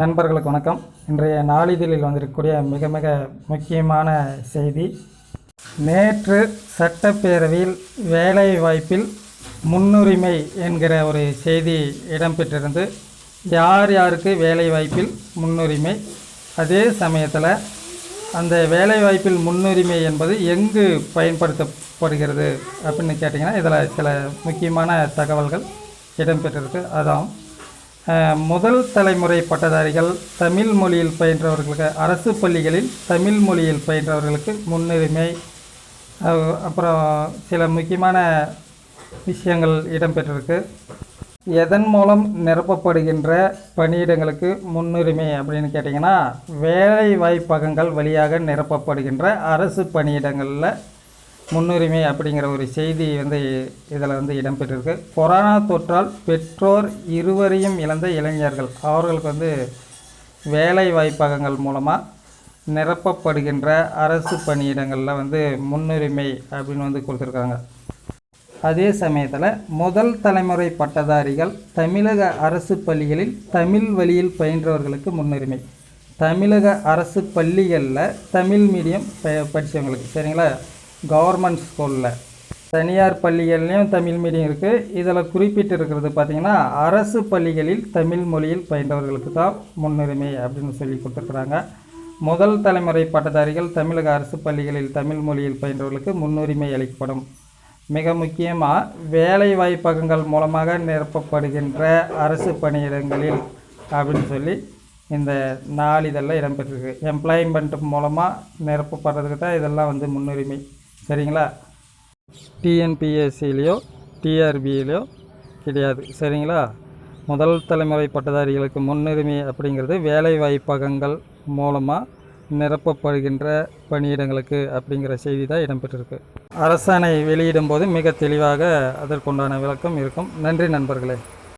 நண்பர்களுக்கு வணக்கம். இன்றைய நாளிதழில் வந்திருக்கக்கூடிய மிக மிக முக்கியமான செய்தி. நேற்று சட்டப்பேரவையில் வேலைவாய்ப்பில் முன்னுரிமை என்கிற ஒரு செய்தி இடம்பெற்றிருந்து யார் யாருக்கு வேலைவாய்ப்பில் முன்னுரிமை? அதே சமயத்தில் அந்த வேலைவாய்ப்பில் முன்னுரிமை என்பது எங்கு பயன்படுத்தப்படுகிறது அப்படின்னு கேட்டிங்கன்னா இதில் சில முக்கியமான தகவல்கள் இடம்பெற்றிருக்கு. அதான் முதல் தலைமுறை பட்டதாரிகள் தமிழ் மொழியில் பயின்றவர்களுக்கு அரசு பள்ளிகளில் தமிழ் மொழியில் பயின்றவர்களுக்கு முன்னுரிமை. அப்புறம் சில முக்கியமான விஷயங்கள் இடம்பெற்றிருக்கு. எதன் மூலம் நிரப்பப்படுகின்ற பணியிடங்களுக்கு முன்னுரிமை அப்படின்னு கேட்டிங்கன்னா வேலை வாய்ப்பகங்கள் வழியாக நிரப்பப்படுகின்ற அரசு பணியிடங்களில் முன்னுரிமை அப்படிங்கிற ஒரு செய்தி வந்து இதில் வந்து இடம்பெற்றிருக்கு. கொரோனா தொற்றால் பெற்றோர் இருவரையும் இழந்த இளைஞர்கள். அவர்களுக்கு வந்து வேலை வாய்ப்பகங்கள் மூலமாக நிரப்பப்படுகின்ற அரசு பணியிடங்களில் வந்து முன்னுரிமை அப்படின்னு வந்து கொடுத்துருக்காங்க. அதே சமயத்தில் முதல் தலைமுறை பட்டதாரிகள் தமிழக அரசு பள்ளிகளில் தமிழ் வழியில் பயின்றவர்களுக்கு முன்னுரிமை. தமிழக அரசு பள்ளிகளில் தமிழ் மீடியம் ப படித்தவங்களுக்கு சரிங்களா? கவர்மெண்ட் ஸ்கூலில் தனியார் பள்ளிகள்லேயும் தமிழ் மீடியம் இருக்குது இதில் குறிப்பிட்டு இருக்கிறது பார்த்திங்கன்னா அரசு பள்ளிகளில் தமிழ் மொழியில் பயின்றவர்களுக்கு தான் முன்னுரிமை அப்படின்னு சொல்லி கொடுத்துருக்குறாங்க. முதல் தலைமுறை பட்டதாரிகள் தமிழக அரசு பள்ளிகளில் தமிழ் மொழியில் பயின்றவர்களுக்கு முன்னுரிமை அளிக்கப்படும். மிக முக்கியமாக வேலை வாய்ப்பகங்கள் மூலமாக நிரப்பப்படுகின்ற அரசு பணியிடங்களில் அப்படின்னு சொல்லி இந்த நாளிதழில் இடம்பெற்றிருக்கு. எம்ப்ளாய்மெண்ட் மூலமாக நிரப்பப்படுறதுக்கு தான் இதெல்லாம் வந்து முன்னுரிமை. சரிங்களா? டிஎன்பிஎஸ்சிலேயோ டிஆர்பியிலையோ கிடையாது. சரிங்களா? முதல் தலைமுறை பட்டதாரிகளுக்கு முன்னுரிமை அப்படிங்கிறது வேலை வாய்ப்பகங்கள் மூலமாக நிரப்பப்படுகின்ற பணியிடங்களுக்கு அப்படிங்கிற செய்தி தான் இடம்பெற்றிருக்கு. அரசாணை வெளியிடும்போது மிக தெளிவாக அதற்குண்டான விளக்கம் இருக்கும். நன்றி நண்பர்களே.